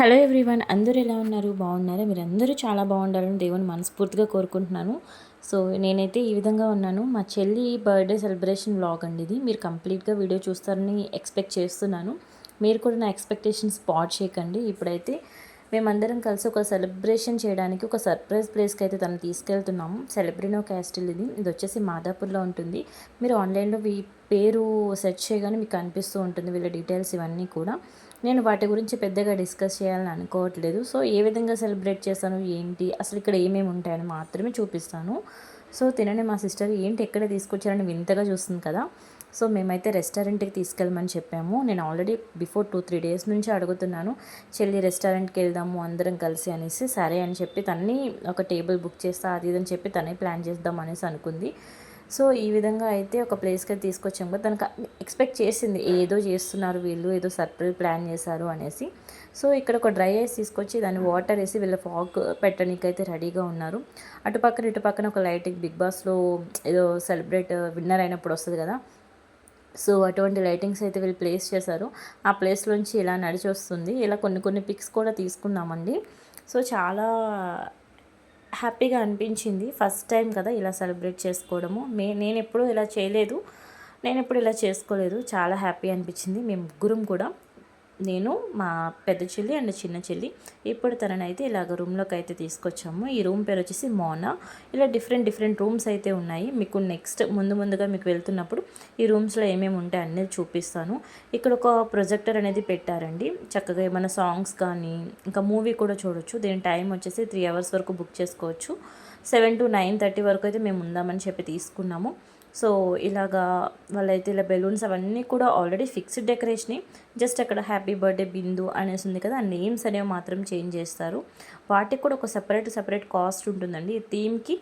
Hello everyone అందరూ ఎలా ఉన్నారు? బాగున్నారా? మీరు అందరూ చాలా బాగుండాలని దేవుని మనస్ఫూర్తిగా కోరుకుంటున్నాను. సో నేనైతే ఈ విధంగా ఉన్నాను. మా చెల్లి బర్త్డే సెలబ్రేషన్ వ్లాగ్ అండి ఇది. మీరు కంప్లీట్గా వీడియో చూస్తారని ఎక్స్పెక్ట్ చేస్తున్నాను. మీరు కూడా నా ఎక్స్పెక్టేషన్ స్పాట్ చేయకండి. ఇప్పుడైతే మేమందరం కలిసి ఒక సెలబ్రేషన్ చేయడానికి ఒక సర్ప్రైజ్ ప్లేస్కి అయితే తను తీసుకెళ్తున్నాము. సెలబ్రినో క్యాస్టిల్ ఇది. ఇది వచ్చేసి మాదాపూర్లో ఉంటుంది. మీరు ఆన్లైన్లో ఈ పేరు సెర్చ్ చేయగానే మీకు కనిపిస్తూ ఉంటుంది. వీళ్ళ డీటెయిల్స్ ఇవన్నీ కూడా. నేను వాటి గురించి పెద్దగా డిస్కస్ చేయాలని అనుకోవట్లేదు. సో ఏ విధంగా సెలబ్రేట్ చేస్తాను? ఏంటి? అసలు ఇక్కడ ఏమేమి ఉంటాయని మాత్రమే చూపిస్తాను. సో తినని మా సిస్టర్. ఏంటి? ఎక్కడ తీసుకొచ్చారని వింతగా చూస్తుంది కదా. సో మేమైతే రెస్టారెంట్కి తీసుకెళ్ళమని చెప్పాము. నేను already before two three days నుంచి అడుగుతున్నాను. చెల్లి రెస్టారెంట్కి వెళ్దాము అందరం కలిసి అనేసి సరే అని చెప్పి తన్ని ఒక టేబుల్ బుక్ చేస్తా అది ఇదని చెప్పి తనే ప్లాన్ చేద్దాం అనేసి అనుకుంది. సో ఈ విధంగా అయితే ఒక ప్లేస్కి తీసుకొచ్చాం కదా తనకు ఎక్స్పెక్ట్ చేసింది ఏదో చేస్తున్నారు వీళ్ళు ఏదో సర్ప్రైజ్ ప్లాన్ చేశారు అనేసి. సో ఇక్కడ ఒక డ్రై ఐస్ తీసుకొచ్చి దాన్ని వాటర్ వేసి వీళ్ళ ఫాగ్ పెట్టడానికి అయితే రెడీగా ఉన్నారు. అటు పక్కన ఇటు పక్కన ఒక లైటింగ్ బిగ్ బాస్లో ఏదో సెలబ్రేట్ విన్నర్ అయినప్పుడు వస్తుంది కదా సో అటువంటి లైటింగ్స్ అయితే వీళ్ళు ప్లేస్ చేశారు. ఆ ప్లేస్లోంచి ఇలా నడిచి వస్తుంది ఇలా కొన్ని కొన్ని పిక్స్ కూడా తీసుకున్నామండి సో చాలా హ్యాపీగా అనిపించింది. ఫస్ట్ టైం కదా ఇలా సెలబ్రేట్ చేసుకోవడము. మే నేను ఎప్పుడూ ఇలా చేయలేదు. నేను ఎప్పుడు ఇలా చేసుకోలేదు. చాలా హ్యాపీ అనిపించింది. మేము ముగ్గురం కూడా. నేను మా పెద్ద చెల్లి అండ్ చిన్న చెల్లి ఇప్పుడు తననైతే ఇలాగ రూమ్లోకి అయితే తీసుకొచ్చాము. ఈ రూమ్ పేరు వచ్చేసి మోనా. ఇలా డిఫరెంట్ డిఫరెంట్ రూమ్స్ అయితే ఉన్నాయి. మీకు నెక్స్ట్ ముందు ముందుగా మీకు వెళ్తున్నప్పుడు ఈ రూమ్స్లో ఏమేమి ఉంటాయి అనేది చూపిస్తాను. ఇక్కడ ఒక ప్రొజెక్టర్ అనేది పెట్టారండి. చక్కగా ఏమైనా సాంగ్స్ కానీ ఇంకా మూవీ కూడా చూడొచ్చు. దీని టైం వచ్చేసి త్రీ అవర్స్ వరకు బుక్ చేసుకోవచ్చు. సెవెన్ టు నైన్ థర్టీ వరకు అయితే మేము ఉందామని చెప్పి తీసుకున్నాము. సో ఇలాగా వాళ్ళైతే ఇలా బెలూన్స్ అవన్నీ కూడా ఆల్రెడీ ఫిక్స్డ్ డెకరేషన్ జస్ట్ అక్కడ హ్యాపీ బర్త్డే బిందు అనేసి ఉంది కదా ఆ నేమ్స్ అనేవి మాత్రం చేంజ్ చేస్తారు. వాటికి కూడా ఒక సపరేట్ సపరేట్ కాస్ట్ ఉంటుందండి. ఈ థీమ్కి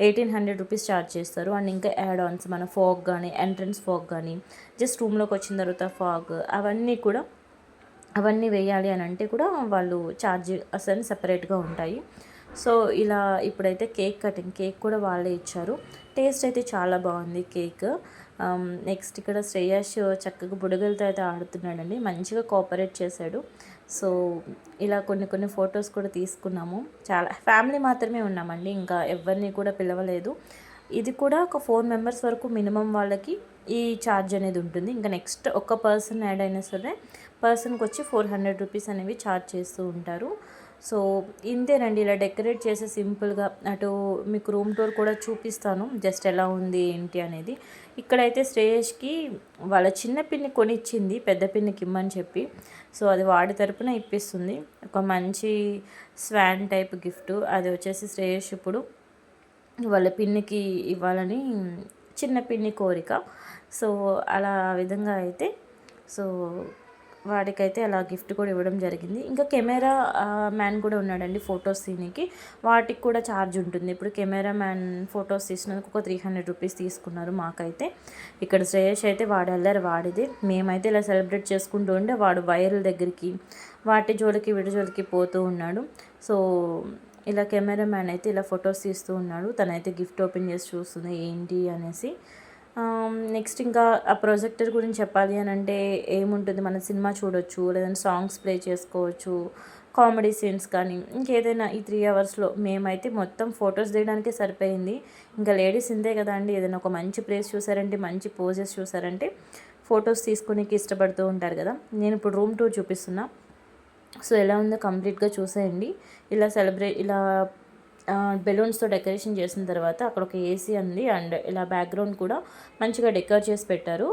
ఎయిటీన్ హండ్రెడ్ రూపీస్ ఛార్జ్ చేస్తారు. అండ్ ఇంకా యాడ్ ఆన్స్ మన ఫాగ్ కానీ ఎంట్రన్స్ ఫాగ్ కానీ జస్ట్ రూమ్లోకి వచ్చిన తర్వాత ఫాగ్ అవన్నీ కూడా అవన్నీ వేయాలి అని అంటే కూడా వాళ్ళు ఛార్జ్ అసలు సపరేట్గా ఉంటాయి. సో ఇలా ఇప్పుడైతే కేక్ కటింగ్ కేక్ కూడా వాళ్ళే ఇచ్చారు. టేస్ట్ అయితే చాలా బాగుంది కేక్. నెక్స్ట్ ఇక్కడ శ్రేయాష్ చక్కగా బుడగలతో అయితే ఆడుతున్నాడండి. మంచిగా కోఆపరేట్ చేశాడు. సో ఇలా కొన్ని కొన్ని ఫొటోస్ కూడా తీసుకున్నాము. చాలా ఫ్యామిలీ మాత్రమే ఉన్నామండి. ఇంకా ఎవరిని కూడా పిలవలేదు. ఇది కూడా ఒక ఫోర్ మెంబర్స్ వరకు మినిమం వాళ్ళకి ఈ ఛార్జ్ అనేది ఉంటుంది. ఇంకా నెక్స్ట్ ఒక పర్సన్ యాడ్ అయినా సరే పర్సన్కి వచ్చి ఫోర్ హండ్రెడ్ రూపీస్ అనేవి ఛార్జ్ చేస్తూ ఉంటారు. సో ఇంతేనండి ఇలా డెకరేట్ చేసి సింపుల్గా అటు మీకు రూమ్ టూర్ కూడా చూపిస్తాను జస్ట్ ఎలా ఉంది ఏంటి అనేది. ఇక్కడైతే శ్రేయష్కి వాళ్ళ చిన్న పిన్ని కొనిచ్చింది పెద్ద పిన్నికి ఇమ్మని చెప్పి. సో అది వాడి తరపున ఇప్పిస్తుంది. ఒక మంచి స్వాన్ టైప్ గిఫ్ట్. అది వచ్చేసి శ్రేయష్ ఇప్పుడు వాళ్ళ పిన్నికి ఇవ్వాలని చిన్న పిన్ని కోరిక. సో అలా విధంగా అయితే సో వాడికైతే అలా గిఫ్ట్ కూడా ఇవ్వడం జరిగింది. ఇంకా కెమెరా మ్యాన్ కూడా ఉన్నాడండి ఫొటోస్ తీనికి వాటికి కూడా ఛార్జ్ ఉంటుంది. ఇప్పుడు కెమెరా మ్యాన్ ఫొటోస్ తీసినందుకు ఒక త్రీ హండ్రెడ్ రూపీస్ తీసుకున్నారు మాకైతే. ఇక్కడ శ్రేయస్ అయితే వాడు వెళ్ళారు వాడిది. మేమైతే ఇలా సెలబ్రేట్ చేసుకుంటూ ఉండే వాడు వైర్ల దగ్గరికి వాటి జోలికి వీడి జోలికి పోతూ ఉన్నాడు. సో ఇలా కెమెరా మ్యాన్ అయితే ఇలా ఫొటోస్ తీస్తూ ఉన్నాడు. తనైతే గిఫ్ట్ ఓపెన్ చేసి చూస్తుంది ఏంటి అనేసి. నెక్స్ట్ ఇంకా ఆ ప్రొజెక్టర్ గురించి చెప్పాలి అని అంటే ఏముంటుంది? మన సినిమా చూడొచ్చు లేదంటే సాంగ్స్ ప్లే చేసుకోవచ్చు కామెడీ సీన్స్ కానీ ఇంకేదైనా ఈ త్రీ అవర్స్లో మేమైతే మొత్తం ఫొటోస్ దిగడానికే సరిపోయింది. ఇంకా లేడీస్ ఇంతే కదా అండి ఏదైనా ఒక మంచి ప్లేస్ చూసారంటే మంచి పోజెస్ చూసారంటే ఫొటోస్ తీసుకునేకి ఇష్టపడుతూ ఉంటారు కదా. నేను ఇప్పుడు రూమ్ టూర్ చూపిస్తున్నా. సో ఎలా ఉందో కంప్లీట్గా చూసేయండి. ఇలా సెలబ్రేట్ ఇలా బెలూన్స్తో డెకరేషన్ చేసిన తర్వాత అక్కడ ఒక ఏసీ ఉంది. అండ్ ఇలా బ్యాక్గ్రౌండ్ కూడా మంచిగా డెకర్ చేసి పెట్టారు.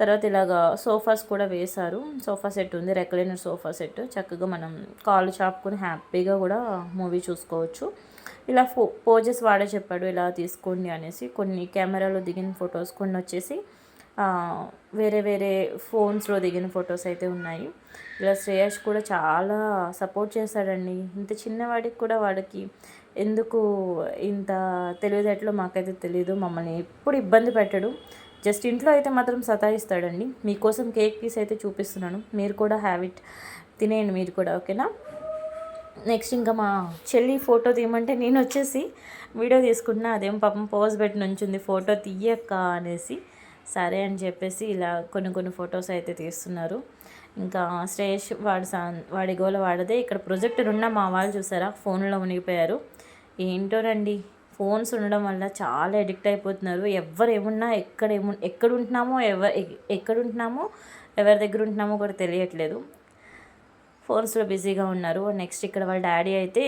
తర్వాత ఇలాగా సోఫాస్ కూడా వేశారు. సోఫా సెట్ ఉంది రెక్లైనర్ సోఫా సెట్. చక్కగా మనం కాళ్ళు చాపుకొని హ్యాపీగా కూడా మూవీ చూసుకోవచ్చు. ఇలా ఫో పోజెస్ వాడే చెప్పాడు ఇలా తీసుకోండి అనేసి. కొన్ని కెమెరాలో దిగిన ఫొటోస్ కొన్ని వచ్చేసి వేరే వేరే ఫోన్స్లో దిగిన ఫొటోస్ అయితే ఉన్నాయి. ఇలా శ్రేయస్ కూడా చాలా సపోర్ట్ చేశాడండి. ఇంత చిన్నవాడికి కూడా వాడికి ఎందుకు ఇంత తెలివితేటలో మాకైతే తెలియదు మమ్మల్ని ఎప్పుడు ఇబ్బంది పెట్టడు. జస్ట్ ఇంట్లో అయితే మాత్రం సతాయిస్తాడండి. మీకోసం కేక్ పీస్ అయితే చూపిస్తున్నాను. మీరు కూడా హ్యాబిట్ తినేయండి మీరు కూడా ఓకేనా? నెక్స్ట్ ఇంకా మా చెల్లి ఫోటో తీయమంటే నేను వచ్చేసి వీడియో తీసుకుంటున్నా. అదేం పాపం పోజ్ పెట్టి నుంచింది ఫోటో తీయక్క అనేసి. సరే అని చెప్పేసి ఇలా కొన్ని కొన్ని ఫొటోస్ అయితే తీస్తున్నారు. ఇంకా శ్రేష్ వాడి సా వాడి గోల వాడదే. ఇక్కడ ప్రొజెక్టర్ ఉన్న మా వాళ్ళు చూసారా? ఫోన్లో మునిగిపోయారు. ఏంటోనండి? ఫోన్స్ ఉండడం వల్ల చాలా ఎడిక్ట్ అయిపోతున్నారు. ఎవరు ఏమున్నా ఎక్కడ ఏము ఎక్కడ ఉంటున్నామో ఎవరు ఎక్కడ ఉంటున్నామో ఎవరి దగ్గర ఉంటున్నామో కూడా తెలియట్లేదు. ఫోన్స్లో బిజీగా ఉన్నారు. నెక్స్ట్ ఇక్కడ వాళ్ళ డాడీ అయితే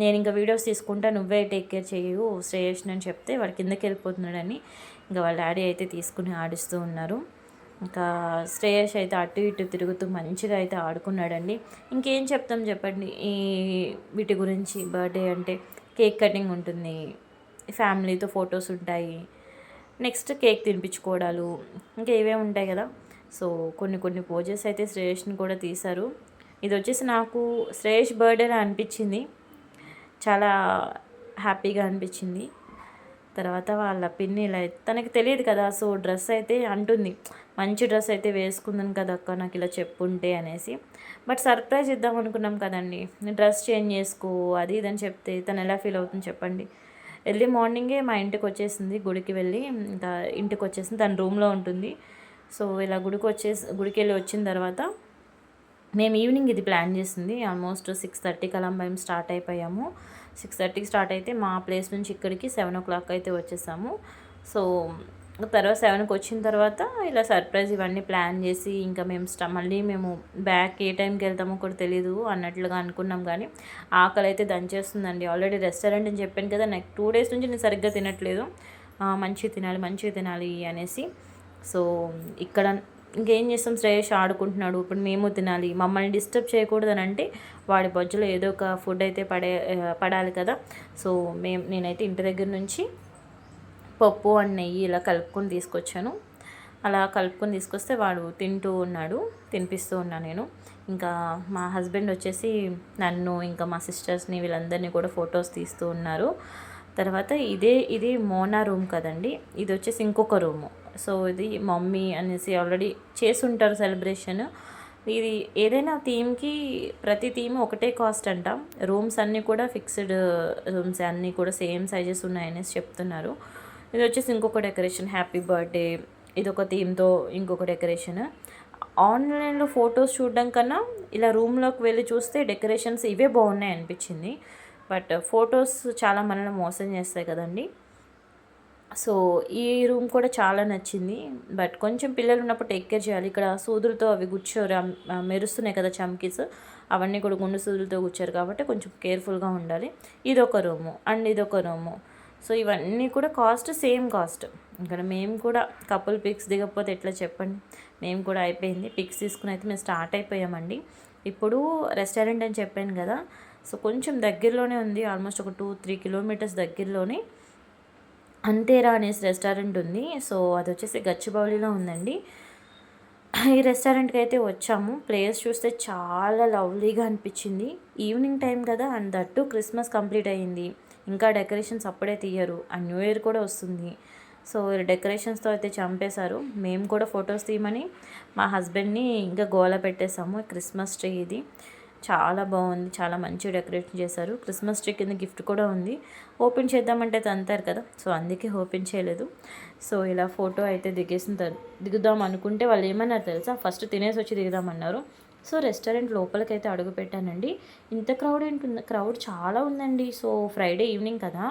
నేను ఇంకా వీడియోస్ తీసుకుంటా నువ్వే టేక్ కేర్ చేయు శ్రేయస్ అని చెప్తే వాడు కిందకి వెళ్ళిపోతున్నాడని ఇంకా వాళ్ళ డాడీ అయితే తీసుకుని ఆడిస్తూ ఉన్నారు. ఇంకా శ్రేయస్ అయితే అటు ఇటు తిరుగుతూ మంచిగా అయితే ఆడుకున్నాడండి. ఇంకేం చెప్తాం చెప్పండి? ఈ వీటి గురించి బర్త్డే అంటే కేక్ కటింగ్ ఉంటుంది ఫ్యామిలీతో ఫొటోస్ ఉంటాయి నెక్స్ట్ కేక్ తినిపించుకోవడాలు ఇంకా ఇవే ఉంటాయి కదా. సో కొన్ని కొన్ని పోజెస్ అయితే శ్రేయస్ని కూడా తీశారు. ఇది వచ్చేసి నాకు శ్రేయస్ బర్త్డే అనిపించింది. చాలా హ్యాపీగా అనిపించింది. తర్వాత వాళ్ళ పిన్ని ఇలా తనకి తెలియదు కదా సో డ్రెస్ అయితే అంటుంది. మంచి డ్రెస్ అయితే వేసుకుందాను కదా అక్క నాకు ఇలా చెప్పుంటే అనేసి. బట్ సర్ప్రైజ్ ఇద్దాం అనుకున్నాం కదండి. డ్రెస్ చేంజ్ చేసుకో అది ఇదని చెప్తే తను ఎలా ఫీల్ అవుతుంది చెప్పండి. ఎర్లీ మార్నింగే మా ఇంటికి వచ్చేసింది గుడికి వెళ్ళి ఇంకా ఇంటికి వచ్చేసింది. తన రూమ్లో ఉంటుంది. సో ఇలా గుడికి వచ్చేసి గుడికి వెళ్ళి వచ్చిన తర్వాత మేము ఈవినింగ్ ఇది ప్లాన్ చేసింది. ఆల్మోస్ట్ సిక్స్ థర్టీకి అలా మేము స్టార్ట్ అయిపోయాము. సిక్స్ థర్టీకి స్టార్ట్ అయితే మా ప్లేస్ నుంచి ఇక్కడికి సెవెన్ ఓ క్లాక్ అయితే వచ్చేసాము. సో తర్వాత సెవెన్కి వచ్చిన తర్వాత ఇలా సర్ప్రైజ్ ఇవన్నీ ప్లాన్ చేసి ఇంకా మేము స్ట మళ్ళీ మేము బ్యాక్ ఏ టైంకి వెళ్తామో కూడా తెలియదు అన్నట్లుగా అనుకున్నాం కానీ ఆకలి అయితే దంచేస్తుందండి. ఆల్రెడీ రెస్టారెంట్ అని చెప్పాను కదా నాకు టూ డేస్ నుంచి నేను సరిగ్గా తినట్లేదు. మంచిగా తినాలి మంచిగా తినాలి అనేసి. సో ఇక్కడ ఇంకేం చేస్తాం? శ్రేయస్ ఆడుకుంటున్నాడు. ఇప్పుడు మేము తినాలి. మమ్మల్ని డిస్టర్బ్ చేయకూడదు అని అంటే వాడి బొజ్జులో ఏదో ఒక ఫుడ్ అయితే పడే పడాలి కదా. సో మేము నేనైతే ఇంటి దగ్గర నుంచి పప్పు అండ్ నెయ్యి ఇలా కలుపుకొని తీసుకొచ్చాను. అలా కలుపుకొని తీసుకొస్తే వాడు తింటూ ఉన్నాడు తినిపిస్తూ ఉన్నాను నేను. ఇంకా మా హస్బెండ్ వచ్చేసి నన్ను ఇంకా మా సిస్టర్స్ని వీళ్ళందరినీ కూడా ఫొటోస్ తీస్తూ ఉన్నారు. తర్వాత ఇదే ఇది మోనా రూమ్ కదండి ఇది వచ్చేసి ఇంకొక రూము. సో ఇది మమ్మీ అనేసి ఆల్రెడీ చేసి ఉంటారు సెలబ్రేషన్. ఇది ఏదైనా థీమ్కి ప్రతి థీమ్ ఒకటే కాస్ట్ అంట. రూమ్స్ అన్నీ కూడా ఫిక్స్డ్ రూమ్స్ అన్నీ కూడా సేమ్ సైజెస్ ఉన్నాయనేసి చెప్తున్నారు. ఇది వచ్చేసి ఇంకొక డెకరేషన్. హ్యాపీ బర్త్డే ఇది ఒక థీమ్తో ఇంకొక డెకరేషన్. ఆన్లైన్లో ఫొటోస్ చూడడం కన్నా ఇలా రూమ్లోకి వెళ్ళి చూస్తే డెకరేషన్స్ ఇవే బాగున్నాయి అనిపించింది. బట్ ఫొటోస్ చాలా మనల్ని మోసం చేస్తాయి కదండి. సో ఈ రూమ్ కూడా చాలా నచ్చింది. బట్ కొంచెం పిల్లలు ఉన్నప్పుడు టేక్ కేర్ చేయాలి. ఇక్కడ సూదులతో అవి గుచ్చారు. మెరుస్తున్నాయి కదా చమ్కీస్. అవన్నీ కూడా గుండు సూదులతో గుచ్చారు కాబట్టి కొంచెం కేర్ఫుల్గా ఉండాలి. ఇదొక రూము. అండ్ ఇదొక రూము. సో ఇవన్నీ కూడా కాస్ట్ సేమ్ కాస్ట్. ఇక్కడ మేము కూడా కపుల్ పిక్స్ దిగకపోతే ఎట్లా చెప్పండి? మేము కూడా అయిపోయింది. పిక్స్ తీసుకుని అయితే మేము స్టార్ట్ అయిపోయామండి. ఇప్పుడు రెస్టారెంట్ అని చెప్పాను కదా సో కొంచెం దగ్గరలోనే ఉంది. ఆల్మోస్ట్ ఒక టూ త్రీ కిలోమీటర్స్ దగ్గరలోనే అంతేరా అనేసి రెస్టారెంట్ ఉంది. సో అది వచ్చేసి గచ్చిబౌలిలో ఉందండి. ఈ రెస్టారెంట్కి అయితే వచ్చాము. ప్లేస్ చూస్తే చాలా లవ్లీగా అనిపించింది. ఈవినింగ్ టైం కదా అండ్ దట్టు క్రిస్మస్ కంప్లీట్ అయ్యింది ఇంకా డెకరేషన్స్ అప్పుడే తీయరు. అండ్ న్యూ ఇయర్ కూడా వస్తుంది. సో డెకరేషన్స్తో అయితే చంపేశారు. మేము కూడా ఫొటోస్ తీయమని మా హస్బెండ్ని ఇంకా గోల పెట్టేశాము. క్రిస్మస్ ట్రీ ఇది. చాలా బాగుంది. చాలా మంచి డెకరేషన్ చేశారు. క్రిస్మస్ ట్రీ కింద గిఫ్ట్ కూడా ఉంది. ఓపెన్ చేద్దామంటే తంతారు కదా. సో అందుకే ఓపెన్ చేయలేదు. సో ఇలా ఫోటో అయితే దిగేసిన దిగుదాం అనుకుంటే వాళ్ళు ఏమన్నారు తెలుసా? ఫస్ట్ తినేసి వచ్చి దిగుదామన్నారు. సో రెస్టారెంట్ లోపలికైతే అడుగు పెట్టానండి. ఇంత క్రౌడ్ ఏంటుంది క్రౌడ్ చాలా ఉందండి. సో ఫ్రైడే ఈవినింగ్ కదా.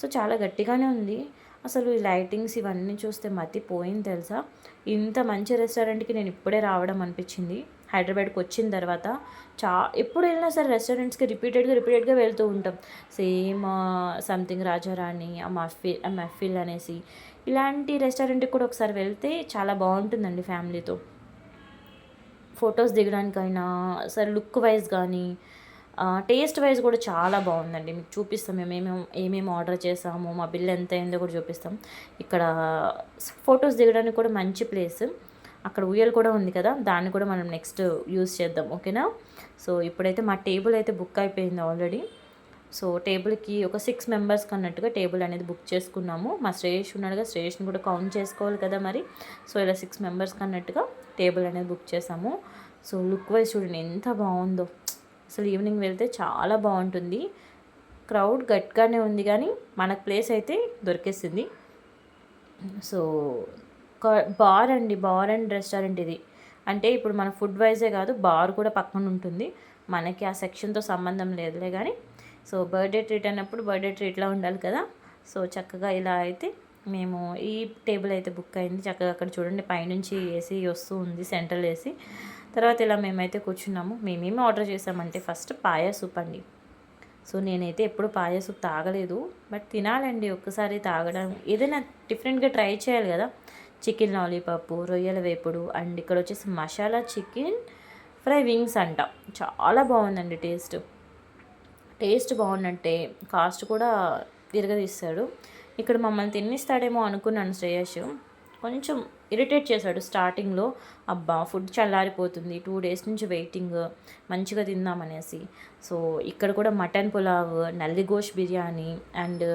సో చాలా గట్టిగానే ఉంది. అసలు ఈ లైటింగ్స్ ఇవన్నీ చూస్తే మతి పోయింది తెలుసా? ఇంత మంచి రెస్టారెంట్కి నేను ఇప్పుడే రావడం అనిపించింది. హైదరాబాద్కి వచ్చిన తర్వాత చా ఎప్పుడు వెళ్ళినా సరే రెస్టారెంట్స్కి రిపీటెడ్గా రిపీటెడ్గా వెళ్తూ ఉంటాం. సేమ్ సంథింగ్ రాజారాణి ఆ మఫిల్ ఆ మఫిల్ అనేసి ఇలాంటి రెస్టారెంట్కి కూడా ఒకసారి వెళ్తే చాలా బాగుంటుందండి ఫ్యామిలీతో. ఫొటోస్ దిగడానికైనా సరే లుక్ వైజ్ కానీ టేస్ట్ వైజ్ కూడా చాలా బాగుందండి. మీకు చూపిస్తాం మేము ఏమేమి ఏమేమి ఆర్డర్ చేసాము మా బిల్ ఎంత అయిందో కూడా చూపిస్తాం. ఇక్కడ ఫొటోస్ దిగడానికి కూడా మంచి ప్లేస్. అక్కడ ఉయ్యలు కూడా ఉంది కదా దాన్ని కూడా మనం నెక్స్ట్ యూస్ చేద్దాం ఓకేనా? సో ఇప్పుడైతే మా టేబుల్ అయితే బుక్ అయిపోయింది ఆల్రెడీ. సో టేబుల్కి ఒక సిక్స్ మెంబర్స్కి అన్నట్టుగా టేబుల్ అనేది బుక్ చేసుకున్నాము. మా శ్రేష్ ఉన్నాడుగా శ్రేష్ని కూడా కౌంట్ చేసుకోవాలి కదా మరి. సో ఇలా సిక్స్ మెంబర్స్కి అన్నట్టుగా టేబుల్ అనేది బుక్ చేసాము సో లుక్ వైజ్ చూడండి ఎంత బాగుందో. అసలు ఈవినింగ్ వెళ్తే చాలా బాగుంటుంది. క్రౌడ్ గట్టిగానే ఉంది కానీ మనకు ప్లేస్ అయితే దొరికేసింది. సో బార్ అండి బార్ అండ్ రెస్టారెంట్ ఇది. అంటే ఇప్పుడు మన ఫుడ్ వైజే కాదు బార్ కూడా పక్కన ఉంటుంది. మనకి ఆ సెక్షన్తో సంబంధం లేదులే కానీ సో బర్త్డే ట్రీట్ అన్నప్పుడు బర్త్డే ట్రీట్లా ఉండాలి కదా. సో చక్కగా ఇలా అయితే మేము ఈ టేబుల్ అయితే బుక్ అయింది. చక్కగా అక్కడ చూడండి పైనుంచి ఏసీ వస్తూ ఉంది సెంట్రల్ ఏసీ తర్వాత ఇలా మేమైతే కూర్చున్నాము. మేమేమి ఆర్డర్ చేసామంటే ఫస్ట్ పాయా సూప్ అండి. సో నేనైతే ఎప్పుడు పాయా సూప్ తాగలేదు. బట్ తినాలండి ఒక్కసారి తాగడం. ఏదైనా డిఫరెంట్గా ట్రై చేయాలి కదా. చికెన్ లాలీపాప్ రొయ్యల వేపుడు అండ్ ఇక్కడ వచ్చేసి మసాలా చికెన్ ఫ్రై వింగ్స్ అంట. చాలా బాగుందండి టేస్ట్. టేస్ట్ బాగుందంటే కాస్ట్ కూడా తిరగదీస్తాడు. ఇక్కడ మమ్మల్ని తిన్నిస్తాడేమో అనుకున్నాను శ్రేయస్. కొంచెం ఇరిటేట్ చేశాడు స్టార్టింగ్లో. అబ్బా ఫుడ్ చల్లారిపోతుంది. టూ డేస్ నుంచి వెయిటింగ్ మంచిగా తిందామనేసి. సో ఇక్కడ కూడా మటన్ పులావ్ నల్లిగోష్ బిర్యానీ అండ్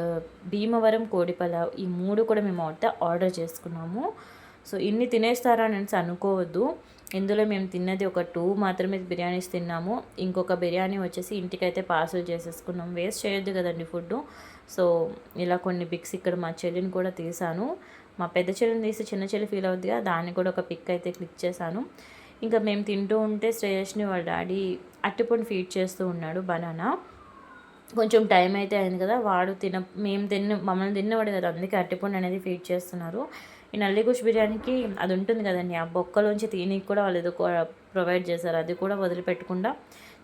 భీమవరం కోడి పులావ్ ఈ మూడు కూడా మేము అయితే ఆర్డర్ చేసుకున్నాము. సో ఇన్ని తినేస్తారా అనేసి అనుకోవద్దు. ఇందులో మేము తిన్నది ఒక టూ మాత్రమే బిర్యానీస్ తిన్నాము. ఇంకొక బిర్యానీ వచ్చేసి ఇంటికైతే పార్సల్ చేసేసుకున్నాం. వేస్ట్ చేయొద్దు కదండి ఫుడ్. సో ఇలా కొన్ని పిక్స్ ఇక్కడ మా చెల్లిని కూడా తీసాను. మా పెద్ద చెల్లిని తీసి చిన్న చెల్లి ఫీల్ అవుతుందిగా దాన్ని కూడా ఒక పిక్ అయితే క్లిక్ చేశాను. ఇంకా మేము తింటూ ఉంటే శ్రేయస్ని వాళ్ళ డాడీ అట్టిపండు ఫీడ్ చేస్తూ ఉన్నాడు బనానా. కొంచెం టైం అయితే అయింది కదా వాడు తిన మేము తిన్న మమ్మల్ని తిన్నవాడు కదా అందుకే అట్టిపండు అనేది ఫీడ్ చేస్తున్నారు. ఈ నల్లిగుష్ బిర్యానీకి అది ఉంటుంది కదండి. ఆ బొక్కలోంచి తినికి కూడా వాళ్ళు ఏదో ప్రొవైడ్ చేశారు. అది కూడా వదిలిపెట్టకుండా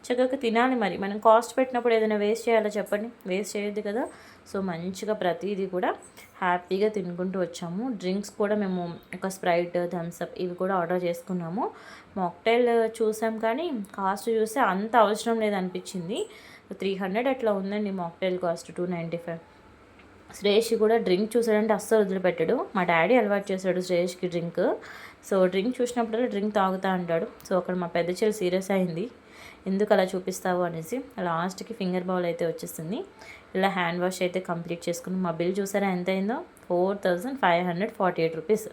చక్కగా తినాలి మరి. మనం కాస్ట్ పెట్టినప్పుడు ఏదైనా వేస్ట్ చేయాలో చెప్పండి? వేస్ట్ చేయొద్దు కదా. సో మంచిగా ప్రతిదీ కూడా హ్యాపీగా తినుకుంటూ వచ్చాము. డ్రింక్స్ కూడా మేము ఒక స్ప్రైట్ థమ్స్అప్ ఇవి కూడా ఆర్డర్ చేసుకున్నాము. మాక్టైల్ చూసాం కానీ కాస్ట్ చూస్తే అంత అవసరం లేదనిపించింది. త్రీ హండ్రెడ్ అట్లా ఉందండి mocktail cost two ninety five. Shreyas కూడా డ్రింక్ చూసాడంటే అస్సలు వదిలిపెట్టాడు. మా డాడీ అలవాటు చేశాడు శ్రేయస్కి డ్రింక్. సో డ్రింక్ చూసినప్పుడల్లా డ్రింక్ తాగుతా అంటాడు. సో అక్కడ మా పెద్ద చెల్లి సీరియస్ అయింది. ఎందుకు అలా చూపిస్తావు అనేసి లాస్ట్కి ఫింగర్ బౌల్ అయితే వచ్చేసింది. ఇలా హ్యాండ్ వాష్ అయితే కంప్లీట్ చేసుకుని మా బిల్ చూసారా ఎంత అయిందో? Four thousand five hundred forty eight rupees.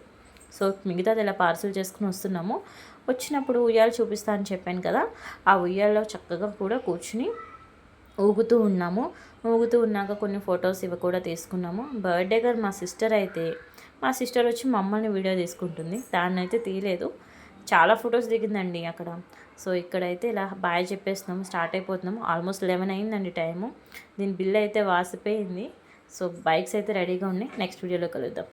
So మిగతాది ఇలా పార్సిల్ చేసుకుని వస్తున్నాము. వచ్చినప్పుడు ఉయ్యాలు చూపిస్తా అని చెప్పాను కదా ఆ ఉయ్యాల్లో చక్కగా కూడా కూర్చుని ఊగుతూ ఉన్నాము. ఊగుతూ ఉన్నాక కొన్ని ఫొటోస్ ఇవి కూడా తీసుకున్నాము. బర్త్డే గారు మా సిస్టర్ అయితే మా సిస్టర్ వచ్చి మమ్మల్ని వీడియో తీసుకుంటుంది. దాన్ని అయితే తీయలేదు. చాలా ఫొటోస్ దిగిందండి అక్కడ. సో ఇక్కడైతే ఇలా బాయ్ చెప్పేస్తున్నాము స్టార్ట్ అయిపోతున్నాము. ఆల్మోస్ట్ లెవెన్ అయిందండి టైము. దీని బిల్ అయితే వాసిపోయింది. సో బైక్స్ అయితే రెడీగా ఉన్నాయి. నెక్స్ట్ వీడియోలో కలుద్దాం.